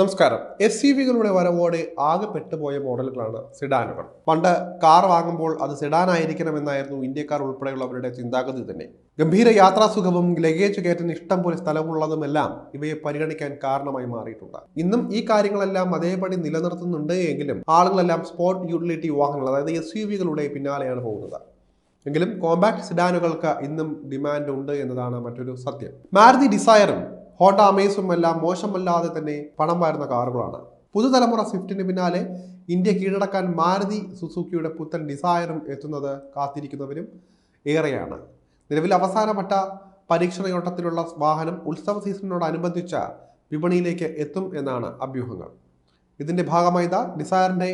നമസ്കാരം. S C വികളുടെ വരവോടെ ആകെ പെട്ടുപോയ മോഡലുകളാണ് സിഡാനുകൾ. പണ്ട് കാർ വാങ്ങുമ്പോൾ അത് സിഡാൻ ആയിരിക്കണമെന്നായിരുന്നു ഇന്ത്യക്കാർ ഉൾപ്പെടെയുള്ളവരുടെ ചിന്താഗതി തന്നെ. ഗംഭീര യാത്രാസുഖവും ലഗേജ് കയറ്റുന്ന ഇഷ്ടം പോലെ സ്ഥലമുള്ളതുമെല്ലാം ഇവയെ പരിഗണിക്കാൻ കാരണമായി മാറിയിട്ടുണ്ട്. ഇന്നും ഈ കാര്യങ്ങളെല്ലാം അതേപടി നിലനിർത്തുന്നുണ്ട് എങ്കിലും ആളുകളെല്ലാം സ്പോർട്ട് യൂട്ടിലിറ്റി വാഹനങ്ങൾ അതായത് എസ് യു വികളുടെ പിന്നാലെയാണ് പോകുന്നത്. എങ്കിലും കോമ്പാക്ട് സിഡാനുകൾക്ക് ഇന്നും ഡിമാൻഡ് ഉണ്ട് എന്നതാണ് മറ്റൊരു സത്യം. മാരുതി ഡിസയറും ഹോണ്ട അമേസും എല്ലാം മോശമല്ലാതെ തന്നെ പണം വാരുന്ന കാറുകളാണ്. പുതുതലമുറ സ്വിഫ്റ്റിന് പിന്നാലെ ഇന്ത്യ കീഴടക്കാൻ മാരുതി സുസുക്കിയുടെ പുത്തൻ ഡിസയറും എത്തുന്നത് കാത്തിരിക്കുന്നവരും ഏറെയാണ്. നിലവിൽ അവസാനപ്പെട്ട പരീക്ഷണയോട്ടത്തിലുള്ള വാഹനം ഉത്സവ സീസണിനോടനുബന്ധിച്ച വിപണിയിലേക്ക് എത്തും എന്നാണ് അഭ്യൂഹങ്ങൾ. ഇതിന്റെ ഭാഗമായി ഇതാ ഡിസയറിന്റെ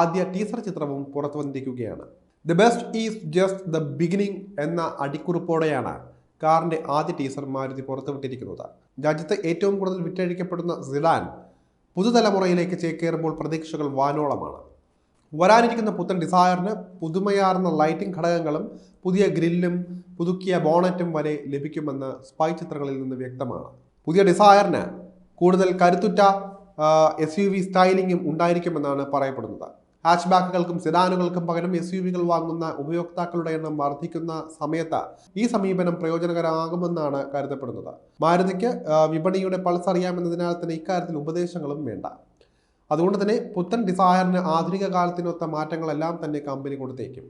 ആദ്യ ടീസർ ചിത്രവും പുറത്തു വന്നിരിക്കുകയാണ് the best is just the beginning എന്ന അടിക്കുറിപ്പോടെയാണ് കാറിന്റെ ആദ്യ ടീസർ മാരുതി പുറത്തുവിട്ടിരിക്കുന്നത്. രാജ്യത്ത് ഏറ്റവും കൂടുതൽ വിറ്റഴിക്കപ്പെടുന്ന സിഡാൻ പുതുതലമുറയിലേക്ക് ചേക്കേറുമ്പോൾ പ്രതീക്ഷകൾ വാനോളമാണ്. വരാനിരിക്കുന്ന പുത്തൻ ഡിസയറിന് പുതുമയാർന്ന ലൈറ്റിംഗ് ഘടകങ്ങളും പുതിയ ഗ്രില്ലും പുതുക്കിയ ബോണറ്റും വരെ ലഭിക്കുമെന്ന് സ്പൈ ചിത്രങ്ങളിൽ നിന്ന് വ്യക്തമാണ്. പുതിയ ഡിസയറിന് കൂടുതൽ കരുത്തുറ്റ എസ് യു വി സ്റ്റൈലിംഗും ഉണ്ടായിരിക്കുമെന്നാണ് പറയപ്പെടുന്നത്. ഹാച്ച് ബാക്കുകൾക്കും സിഡാനുകൾക്കും പകരം എസ് യു വികൾ വാങ്ങുന്ന ഉപയോക്താക്കളുടെ എണ്ണം വർദ്ധിക്കുന്ന സമയത്ത് ഈ സമീപനം പ്രയോജനകരമാകുമെന്നാണ് കരുതപ്പെടുന്നത്. മാരുതിക്ക് വിപണിയുടെ പൾസ് അറിയാമെന്നതിനാൽ തന്നെ ഇക്കാര്യത്തിൽ ഉപദേശങ്ങളും വേണ്ട. അതുകൊണ്ട് തന്നെ പുത്തൻ ഡിസയറിന് ആധുനിക കാലത്തിനൊത്ത മാറ്റങ്ങളെല്ലാം തന്നെ കമ്പനി കൊടുത്തേക്കും.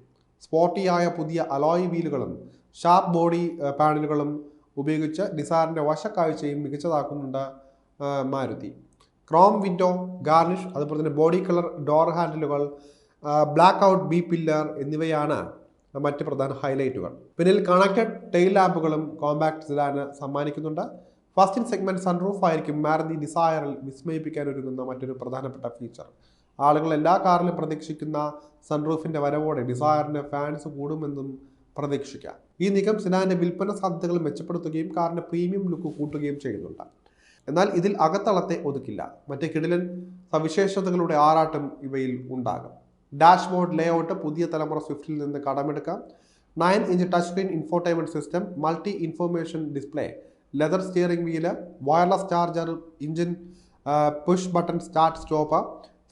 സ്പോർട്ടിയായ പുതിയ അലോയ് വീലുകളും ഷാർപ്പ് ബോഡി പാനലുകളും ഉപയോഗിച്ച് ഡിസയറിന്റെ വശക്കാഴ്ചയും മികച്ചതാക്കുന്നുണ്ട് മാരുതി. ക്രോം വിൻഡോ ഗാർണിഷ് അതുപോലെ തന്നെ ബോഡി കളർ ഡോർ ഹാൻഡിലുകൾ ബ്ലാക്ക് ഔട്ട് ബി പില്ലർ എന്നിവയാണ് മറ്റ് പ്രധാന ഹൈലൈറ്റുകൾ പിന്നിൽ കണക്റ്റഡ് ടെയിൽ ലാമ്പുകളും കോമ്പാക്ട് സിഡാന് സമ്മാനിക്കുന്നുണ്ട്. ഫസ്റ്റ് ഇൻ സെഗ്മെന്റ് സൺറൂഫ് ആയിരിക്കും മാരുതി ഡിസയറിൽ വിസ്മയിപ്പിക്കാൻ ഒരുങ്ങുന്ന മറ്റൊരു പ്രധാനപ്പെട്ട ഫീച്ചർ ആളുകൾ എല്ലാ കാറിലും പ്രതീക്ഷിക്കുന്ന സൺറൂഫിന്റെ വരവോടെ ഡിസയറിന്റെ ഫാൻസ് കൂടുമെന്നും പ്രതീക്ഷിക്കാം. ഈ നീക്കം സിനാന്റെ വിൽപ്പന സാധ്യതകൾ മെച്ചപ്പെടുത്തുകയും കാറിന്റെ പ്രീമിയം ലുക്ക് കൂട്ടുകയും ചെയ്യുന്നുണ്ട്. എന്നാൽ ഇതിൽ അകത്തളത്തെ ഒതുക്കില്ല. മറ്റ് കിടിലൻ സവിശേഷതകളുടെ ആറാട്ടം ഇവയിൽ ഉണ്ടാകും. ഡാഷ്ബോർഡ് ലേഔട്ട് പുതിയ തലമുറ സ്വിഫ്റ്റിൽ നിന്ന് കടമെടുക്കാം. Nine inch touch screen infotainment system multi information display leather steering wheel wireless charger engine push button start stop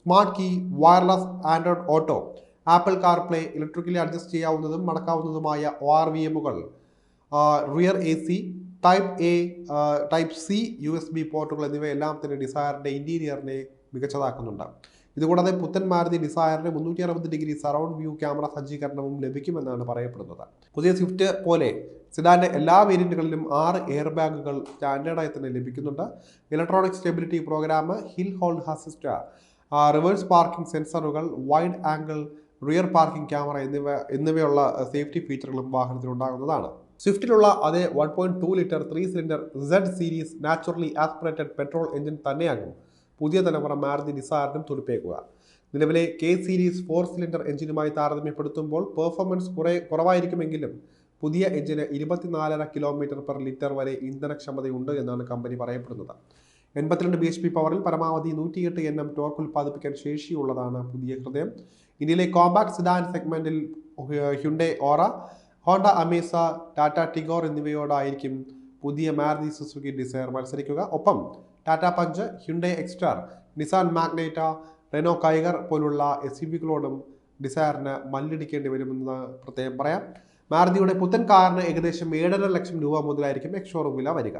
smart key wireless Android Auto Apple CarPlay electrically adjust ചെയ്യാവുന്നതും മടക്കാവുന്നതുമായ O R V എമ്മുകൾ rear A C type A type C U S B പോർട്ടുകൾ എന്നിവയെല്ലാം തന്നെ ഡിസയറിന്റെ ഇന്റീരിയറിനെ മികച്ചതാക്കുന്നുണ്ട്. ഇതുകൂടാതെ പുത്തൻ മാരുതി ഡിസയറിന് മുന്നൂറ്റി അറുപത് degree surround view camera സജ്ജീകരണവും ലഭിക്കുമെന്നാണ് പറയപ്പെടുന്നത്. പുതിയ സ്വിഫ്റ്റ് പോലെ സിഡാന്റെ എല്ലാ വേരിയന്റുകളിലും ആറ് എയർ ബാഗുകൾ സ്റ്റാൻഡേർഡായി തന്നെ ലഭിക്കുന്നുണ്ട് electronic stability program hill hold assist reverse parking സെൻസറുകൾ wide angle rear parking camera എന്നിവ എന്നിവയുള്ള സേഫ്റ്റി ഫീച്ചറുകളും വാഹനത്തിൽ ഉണ്ടാകുന്നതാണ് സ്വിഫ്റ്റിലുള്ള അതേ one point two litre three cylinder Z series naturally aspirated petrol engine തന്നെയാകും. പുതിയ തലമുറ മാരുതി ഡിസാറിനും തുടിപ്പേക്കുക നിലവിലെ കെ സീരീസ് ഫോർ സിലിണ്ടർ എഞ്ചിനുമായി താരതമ്യപ്പെടുത്തുമ്പോൾ പെർഫോമൻസ് കുറേ കുറവായിരിക്കുമെങ്കിലും പുതിയ എഞ്ചിന് ഇരുപത്തിനാലര കിലോമീറ്റർ പെർ ലിറ്റർ വരെ ഇന്ധനക്ഷമതയുണ്ട് എന്നാണ് കമ്പനി പറയപ്പെടുന്നത്. എൺപത്തിരണ്ട് ബി എച്ച് പി പവറിൽ പരമാവധി നൂറ്റിയെട്ട് എൻ എം ടോർക്ക് ഉൽപ്പാദിപ്പിക്കാൻ ശേഷിയുള്ളതാണ് പുതിയ ഹൃദയം. ഇന്ത്യയിലെ കോമ്പാക്ട് സിഡാൻ സെഗ്മെന്റിൽ Hyundai Aura Honda Amaze Tata Tigor എന്നിവയോടായിരിക്കും പുതിയ മാരുതി സുസുക്കി ഡിസയർ മത്സരിക്കുക. ഒപ്പം Tata Punch Hyundai Exter Nissan Magnite Renault Kiger പോലുള്ള എസ് യു വികളോടും ഡിസയറിന് മല്ലിടിക്കേണ്ടി വരുമെന്ന് പ്രത്യേകം പറയാം. മാരുതിയുടെ പുത്തൻ കാറിന് ഏകദേശം ഏഴര ലക്ഷം രൂപ മുതലായിരിക്കും എക്സ്ഷോറൂം വില വരിക.